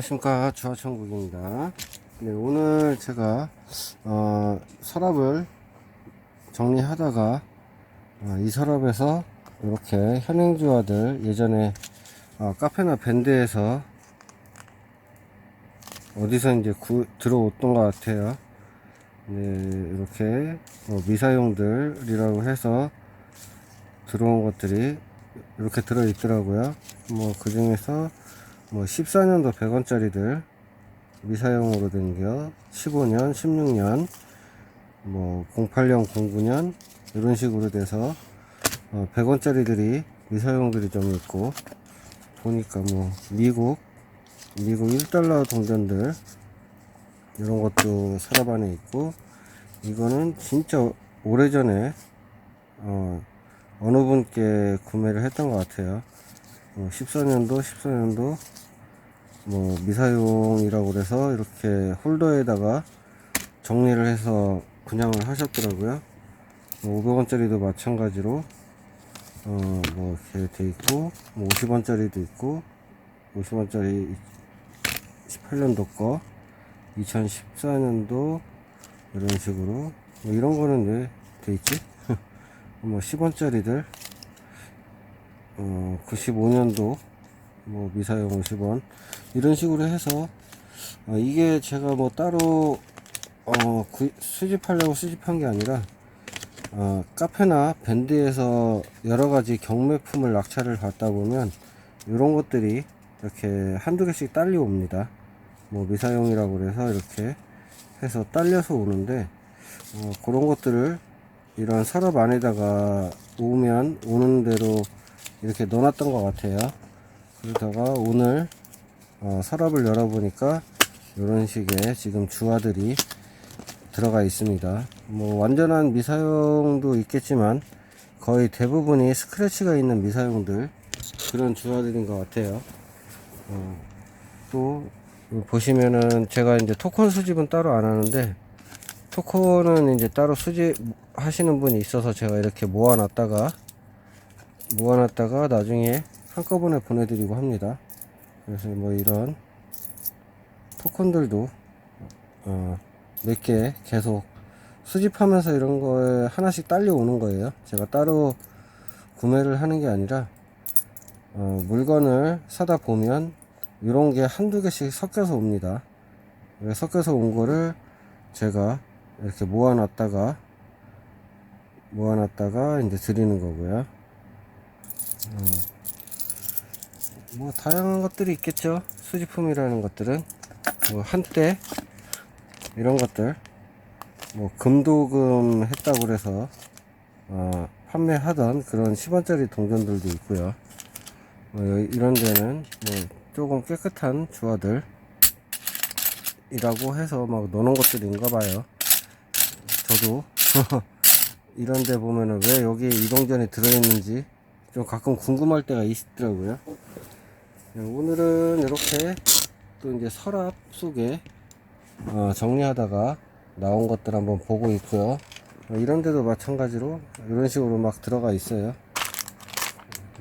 안녕하십니까. 주화천국입니다. 네, 오늘 제가 어, 서랍을 정리하다가 어, 이 서랍에서 이렇게 현행주화들 예전에 어, 카페나 밴드에서 어디서 이제 구, 들어왔던 것 같아요. 네, 이렇게 어, 미사용들이라고 해서 들어온 것들이 이렇게 들어 있더라고요. 뭐 그 중에서 뭐 14년도 100원짜리들 미사용으로 된겨 15년 16년 뭐 08년 09년 이런 식으로 돼서 어 100원짜리들이 미사용들이 좀 있고 보니까 뭐 미국 미국 1달러 동전들 이런 것도 서랍 안에 있고 이거는 진짜 오래전에 어 어느 분께 구매를 했던 것 같아요. 어, 14년도 14년도 뭐 미사용이라고 그래서 이렇게 홀더에다가 정리를 해서 분양을 하셨더라고요. 500원짜리도 마찬가지로 어 뭐 이렇게 돼 있고 뭐 50원짜리도 있고 50원짜리 18년도 거 2014년도 이런 식으로 뭐 이런 거는 왜 돼 있지? 뭐 10원짜리들 어 95년도 뭐 미사용 50원 이런 식으로 해서 어, 이게 제가 뭐 따로 어 구- 수집하려고 수집한 게 아니라 어, 카페나 밴드에서 여러 가지 경매품을 낙찰을 받다 보면 이런 것들이 이렇게 한두 개씩 딸려 옵니다. 뭐 미사용이라고 그래서 이렇게 해서 딸려서 오는데 어, 그런 것들을 이런 서랍 안에다가 오면 오는 대로 이렇게 넣어놨던 것 같아요. 그러다가 오늘 어, 서랍을 열어보니까 이런 식의 지금 주화들이 들어가 있습니다. 뭐 완전한 미사용도 있겠지만 거의 대부분이 스크래치가 있는 미사용들 그런 주화들인 것 같아요. 어, 또 보시면은 제가 이제 토큰 수집은 따로 안 하는데 토큰은 이제 따로 수집 하시는 분이 있어서 제가 이렇게 모아놨다가 모아놨다가 나중에 한꺼번에 보내드리고 합니다. 그래서 뭐 이런 토큰들도 어, 몇 개 계속 수집하면서 이런 거에 하나씩 딸려 오는 거예요. 제가 따로 구매를 하는 게 아니라 어, 물건을 사다 보면 이런 게 한두 개씩 섞여서 옵니다. 섞여서 온 거를 제가 이렇게 모아놨다가 모아놨다가 이제 드리는 거고요. 뭐 다양한 것들이 있겠죠. 수집품이라는 것들은. 뭐 한때 이런 것들. 뭐 금도금 했다고 그래서 어, 판매하던 그런 10원짜리 동전들도 있고요. 뭐 여- 이런 데는 뭐 조금 깨끗한 주화들 이라고 해서 막 넣는 것들인가 봐요. 저도. 이런 데 보면은 왜 여기 이 동전이 들어있는지 좀 가끔 궁금할 때가 있더라고요 네, 오늘은 이렇게 또 이제 서랍 속에 어, 정리하다가 나온 것들 한번 보고 있고요. 어, 이런 데도 마찬가지로 이런 식으로 막 들어가 있어요.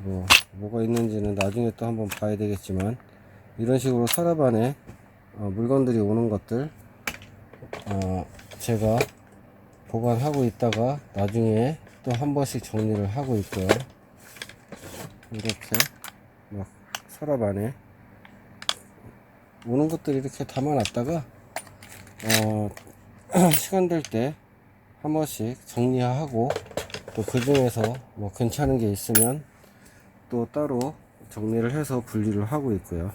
뭐, 뭐가 있는지는 나중에 또 한번 봐야 되겠지만, 이런 식으로 서랍 안에 어, 물건들이 오는 것들, 어, 제가 보관하고 있다가 나중에 또 한 번씩 정리를 하고 있고요. 이렇게 막 서랍 안에 오는 것들 이렇게 담아놨다가 어, 시간 될 때 한 번씩 정리하고 또 그 중에서 뭐 괜찮은 게 있으면 또 따로 정리를 해서 분리를 하고 있고요.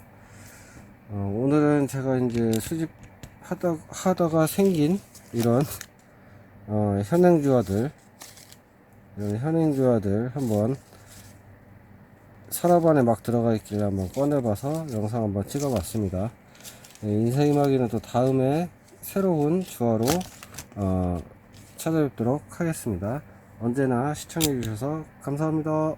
어, 오늘은 제가 이제 수집하다 하다가 생긴 이런 어, 현행주화들 이런 현행주화들 한번 서랍 안에 막 들어가 있길래 한번 꺼내봐서 영상 한번 찍어봤습니다. 네, 인생이마기는 또 다음에 새로운 주화로 어, 찾아뵙도록 하겠습니다. 언제나 시청해주셔서 감사합니다.